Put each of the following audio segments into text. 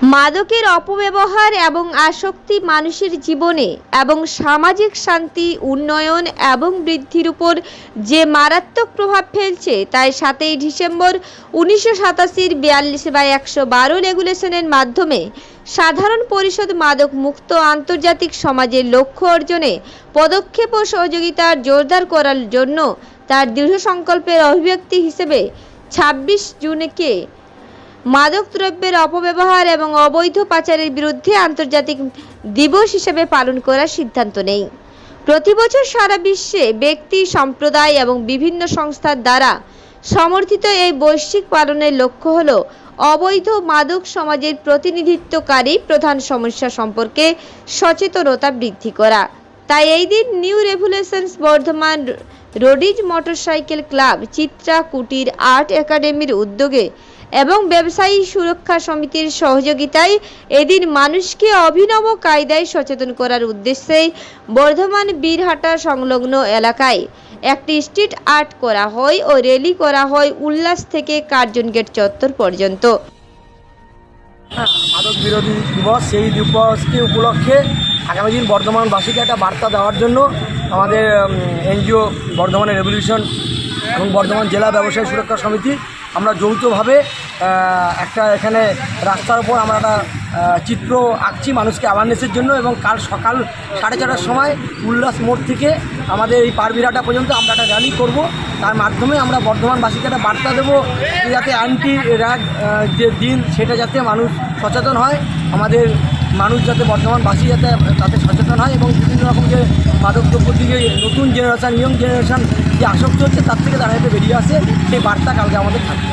মাদকের অপব্যবহার এবং আসক্তি মানুষের জীবনে এবং সামাজিক শান্তি, উন্নয়ন এবং বৃদ্ধির উপর যে মারাত্মক প্রভাব ফেলছে, তাই সাতই ডিসেম্বর উনিশশো সাতাশির বিয়াল্লিশ বাই একশো বারো রেগুলেশনের মাধ্যমে সাধারণ পরিষদ মাদক মুক্ত আন্তর্জাতিক সমাজের লক্ষ্য অর্জনে পদক্ষেপ ও সহযোগিতার জোরদার করার জন্য তার দৃঢ় সংকল্পের অভিব্যক্তি হিসেবে ছাব্বিশ জুনকে মাদক দ্রব্যের অপব্যবহার এবং অবৈধ পাচারের বিরুদ্ধে আন্তর্জাতিক দিবস হিসেবে পালন করার সিদ্ধান্ত নেই। প্রতি বছর সারা বিশ্বে ব্যক্তি, সম্প্রদায় এবং বিভিন্ন সংস্থার দ্বারা সমর্থিত এই বৈশ্বিক পালনের লক্ষ্য হল অবৈধ মাদক সমাজের প্রতিনিধিত্বকারী প্রধান সমস্যা সম্পর্কে সচেতনতা বৃদ্ধি করা। তাই এই দিন new revolutions Bardhaman roadies motorcycle club, Chitra Kutir art একাডেমির উদ্যোগে এবং ব্যবসায়ী সুরক্ষা সমিতির সহযোগিতায় এদিন মানুষকে অভিনব কায়দায় সচেতন করার উদ্দেশ্যে বর্ধমান বীরহাটা সংলগ্ন এলাকায় একটি স্ট্রিট আর্ট করা হয় ও র্যালি করা হয় উল্লাস থেকে কার্জন গেট চত্বর পর্যন্ত। মাদক বিরোধী দিবস, সেই দিবসকে উপলক্ষে আগামী দিন বর্ধমানবাসীকে একটা বার্তা দেওয়ার জন্য আমাদের এনজিও বর্ধমানের রেভলিউশন এবং বর্ধমান জেলা ব্যবসায়ী সুরক্ষা সমিতি আমরা যৌথভাবে একটা এখানে রাস্তার উপর আমরা একটা চিত্র আঁকছি মানুষকে অ্যাওয়ারনেসের জন্য এবং কাল সকাল সাড়ে চারটার সময় উল্লাস মোড় থেকে আমাদের এই পারবিরাটা পর্যন্ত আমরা একটা র্যালি করব। তার মাধ্যমে আমরা বর্ধমানবাসীকে একটা বার্তা দেবো যাতে অ্যান্টি র্যাগ যে দিন, সেটা যাতে মানুষ সচেতন হয়। আমাদের মানুষ যাতে বর্ধমানবাসী যাতে তাতে সচেতন হয় এবং বিভিন্ন রকম যে মাদক দ্রব্যের দিকে নতুন জেনারেশান ইয়ং জেনারেশান যে আসক্ত হচ্ছে, তার থেকে তারা যাতে বেরিয়ে আসে, সেই বার্তা কালকে আমাদের থাকবে।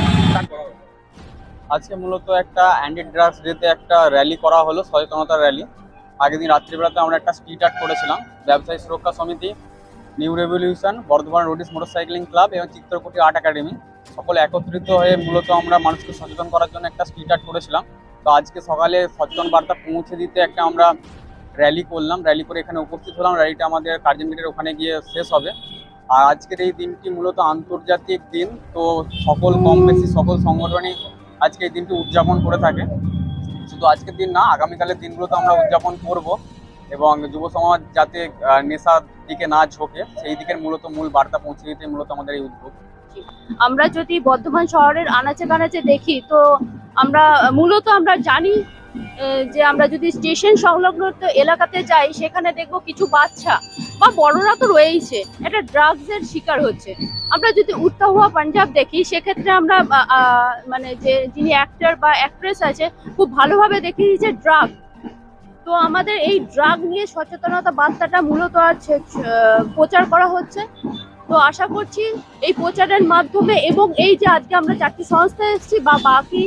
আজকে মূলত একটা অ্যান্টি ড্রাগস ডেতে একটা র্যালি করা হলো সচেতনতা র্যালি আগের দিন রাত্রিবেলাতে আমরা একটা স্ট্রিট আর্ট করেছিলাম, ব্যবসায়ী সুরক্ষা সমিতি new revolution Bardhaman roadies motorcycling club এবং চিত্রকুটি আর্ট একাডেমি সকলে একত্রিত হয়ে মূলত আমরা মানুষকে সচেতন করার জন্য একটা স্ট্রিট আর্ট করেছিলাম। তো আজকে সকালে সচেতন বার্তা পৌঁছে দিতে একটা আমরা র্যালি করলাম। র্যালি করে এখানে উপস্থিত হলাম। র্যালিটা আমাদের কার্জন ওখানে গিয়ে শেষ হবে। আর আজকের এই দিনটি মূলত আন্তর্জাতিক দিন, তো সকল কম বেশি সকল সংগঠনই আজকে এই দিনটি উদযাপন করে থাকে। শুধু আজকের দিন না, আগামীকালের দিনগুলোতে আমরা উদযাপন করব এবং যুব সমাজ যাতে নেশার দিকে না ঝোঁকে, সেই দিকের মূলত মূল বার্তা পৌঁছে দিতে মূলত আমাদের এই উদ্যোগ। আমরা যদি বর্ধমান শহরের আনাচে কানাচে দেখি, তো আমরা, মূলত আমরা জানি যে আমরা যদি স্টেশন সংলগ্ন এলাকাতে যাই, সেখানে দেখব কিছু বাচ্চা, বা বড়রা তো রয়েইছে, একটা ড্রাগসের শিকার হচ্ছে। আমরা যদি উঠতা হুয়া পাঞ্জাব দেখি, সেক্ষেত্রে আমরা মানে যে যিনি অ্যাক্টর বা অ্যাক্ট্রেস আছে, খুব ভালোভাবে দেখি যে ড্রাগ তো আমাদের এই ড্রাগ নিয়ে সচেতনতা বার্তাটা মূলত আছে প্রচার করা হচ্ছে। তো আশা করছি এই প্রচারের মাধ্যমে এবং এই যে আজকে আমরা চারটি সংস্থা এসেছি, বা বাকি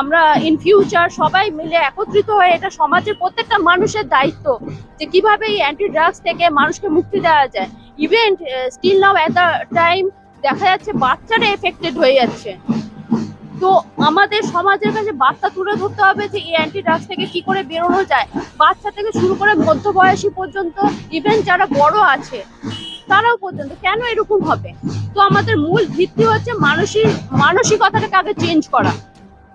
আমরা ইন ফিউচার সবাই মিলে একত্রিত হয়ে এটা সমাজের প্রত্যেকটা মানুষের দায়িত্ব যে কীভাবে এই অ্যান্টি ড্রাগস থেকে মানুষকে মুক্তি দেওয়া যায়। Even still now at the time দেখা যাচ্ছে বাচ্চারা এফেক্টেড হয়ে যাচ্ছে। তো আমাদের সমাজের কাছে বার্তা তুলে ধরতে হবে যে এই অ্যান্টি ড্রাগস থেকে কি করে বেরোনো যায়। বাচ্চা থেকে শুরু করে মধ্যবয়সী পর্যন্ত ইভেন যারা বড় আছে, তারাও পর্যন্ত কেন এরকম হবে? তো আমাদের মূল ভিত্তি হচ্ছে মানসিক, মানসিকতাটাকে আগে চেঞ্জ করা।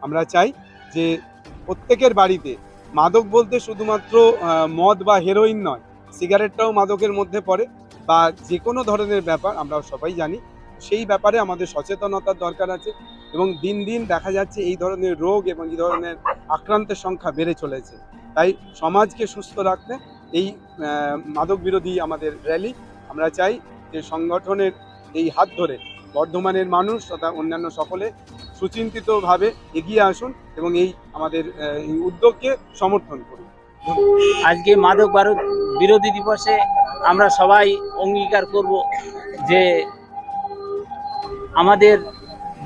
আমরা চাই যে প্রত্যেকের বাড়িতে মাদক বলতে শুধুমাত্র মদ বা হেরোইন নয় সিগারেটটাও মাদকের মধ্যে পড়ে বা যে কোনো ধরনের ব্যাপার আমরা সবাই জানি, সেই ব্যাপারে আমাদের সচেতনতার দরকার আছে এবং দিন দিন দেখা যাচ্ছে এই ধরনের রোগ এবং এই ধরনের আক্রান্তের সংখ্যা বেড়ে চলেছে। তাই সমাজকে সুস্থ রাখতে এই মাদক বিরোধী আমাদের র্যালি আমরা চাই যে সংগঠনের এই হাত ধরে বর্ধমানের মানুষ তথা অন্যান্য সকলে সুচিন্তিতভাবে এগিয়ে আসুন এবং এই আমাদের এই উদ্যোগকে সমর্থন করুন। আজকে মাদক ভারত বিরোধী দিবসে আমরা সবাই অঙ্গীকার করব যে আমাদের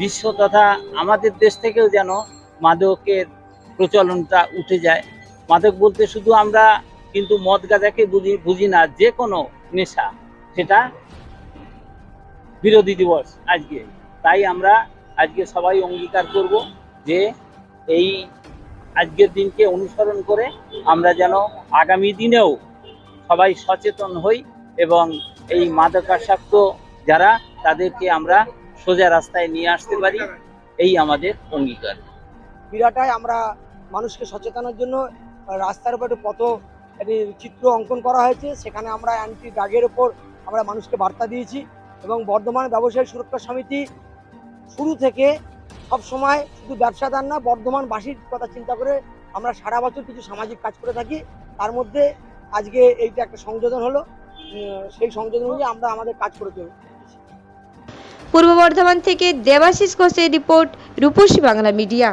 বিশ্ব তথা আমাদের দেশ থেকেও যেন মাদকের প্রচলনটা উঠে যায়। মাদক বলতে শুধু আমরা কিন্তু মদ গাঁজাকে বুঝি বুঝি না, যে কোনো নেশা, সেটা বিরোধী দিবস আজকে। তাই আমরা আজকে সবাই অঙ্গীকার করব যে এই আজকের দিনকে অনুসরণ করে আমরা যেন আগামী দিনেও সবাই সচেতন হই এবং এই মাদকাসক্ত যারা, তাদেরকে আমরা সোজা রাস্তায় নিয়ে আসতে পারি। এই আমাদের অঙ্গীকার। বিরাটায় আমরা মানুষকে সচেতনের জন্য রাস্তার উপর পথ, একটি চিত্র অঙ্কন করা হয়েছে। সেখানে আমরা অ্যান্টি ড্রাগের ওপর আমরা মানুষকে বার্তা দিয়েছি। এবং বর্ধমান ব্যবসায়ী সুরক্ষা সমিতি শুরু থেকে সব সময় শুধু ব্যবসাদার না, বর্ধমানবাসীর কথা চিন্তা করে আমরা সারা বছর কিছু সামাজিক কাজ করে থাকি। তার মধ্যে আজকে এইটা একটা সংযোজন হলো। সেই সংযোজন অনুযায়ী আমরা আমাদের কাজ করে চলি পূর্ব বর্ধমান থেকে দেবাশিস ঘোষের রিপোর্ট, রূপসী বাংলা মিডিয়া।